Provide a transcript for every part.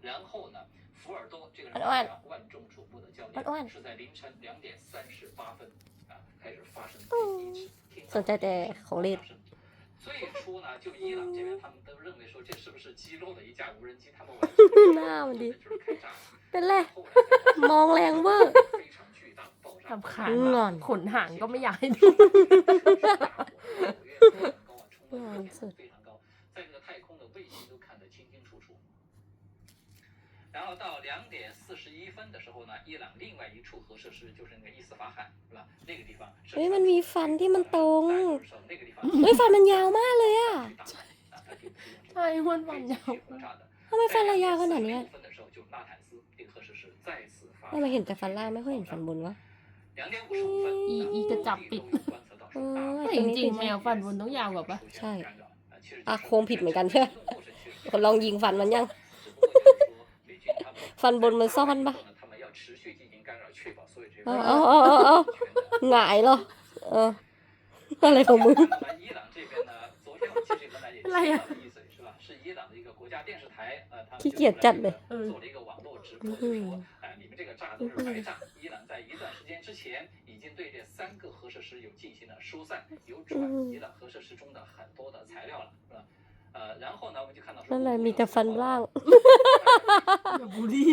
然后呢，福尔多这个人安安家万众瞩目的教安安练是在凌晨两点三十八分啊开始发生第一次听 สนใจแต่ของเล่น 发生。最初呢，就伊朗这边他们都认为说这是不是击落了一架无人机，他们完全 หน้ามันดิ 就是开炸了。 เป็นไร 后来才 มองแรงเวอร์ 非常巨大的爆炸 รำคาญ ง ว่ะ อน ขนหางก็ไม่อยากให้ดู 然后到两点四十一分的时候呢，伊朗另外一处核设施就是那个伊斯法罕，是吧？那个地方是 เฮ้ยมันมีฟันที่มันตรง 大家就是说那个地方 เฮ้ยฟันมันยาวมากเลยอะ 巨大啊它并不是用这个 ใช่มันฟันยาว 飞机去轰炸的。 ทำไมฟันเรายาวขนาดนี้อะ 分的时候，就纳坦斯这个核设施再次发 ทำไมเห็นแต่ฟันล่างไม่ค่อยเห็นฟันบนวะ 两点五十五分， อีอีกระจับปิด อ๋อ แต่จริงๆแมวฟันบนต้องยาวกว่าปะ ใช่ อ่ะโค้งผิดเหมือนกันเพื่อน คนลองยิงฟันมันยัง 翻本们烧饭吧。他们要持续进行干扰，确保所有这些。哦哦哦哦，矮了，嗯，那来头猛。伊朗这边呢，昨天我其实跟大姐提了一嘴，是吧？是伊朗的一个国家电视台，呃，他们就在做了一个网络直播，说，哎，你们这个炸都是白炸。伊朗在一段时间之前已经对这三个核设施有进行了疏散，有转移了核设施中的很多的材料了。 是吧？呃，然后呢，我们就看到说， นั่นเลยมีแต่ฟันล่าง อย่าบูลลี่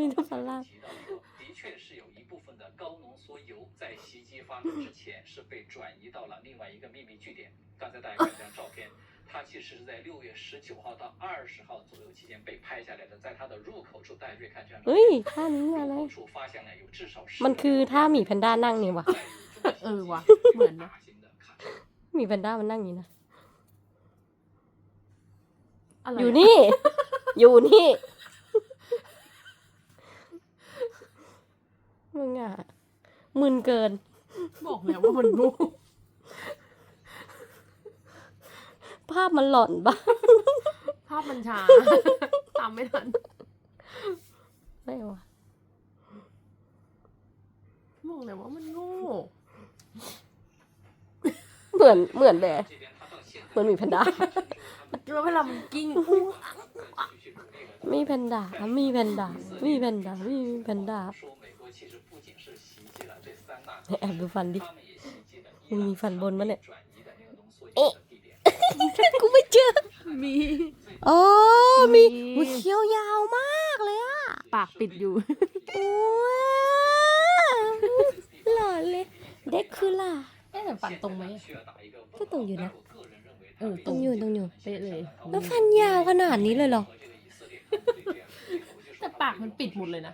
มีแต่ฟันล่าง 提到说，的确是有一部分的高浓缩油在袭击发生之前是被转移到了另外一个秘密据点。刚才大家看这张照片，它其实是在六月十九号到二十号左右期间被拍下来的，在它的入口处，大家注意看这张照 เฮ้ย 片， ท่านี้อะไร 入口处发现了有至少十 มันคือท่าหมีแพนด้านั่งนี่วะ เออว่ะเหมือนนะ 大型的卡车。 หมีแพนด้ามันนั่งอย่างนี้นะ อยู่นี่ อยู่นี่ มึงอะมึนเกิน บอกแล้วว่ามันมูภาพมันหล่อนบ้าภาพมันช้าตำไม่ทันไม่วะบอกเลยว่ามันโง่เหมือนเหมือนแบยเหมือนมีแพนด้า แล้วเวลามันกิ้งมีแพนด้ามีแพนด้ามีแพนด้ามีแพนด้าแอบดูฟันดิมันมีฟันบนมั้ยเนี่ยเอ๊ะกูไม่เจอ มีโอ้มีมีเขี้ยวยาวมากเลยอะ ปากปิดอยู่โอ้หล่อเลย เด็กคือล่ะะแต่ฟันตรงไหมก็ตรงอยู่นะ เออตรงอยู่ตรงอยู่เป๊ะเลย แล้วฟันยาวขนาดนี้เลยเหรอ แต่ปากมันปิดหมดเลยนะ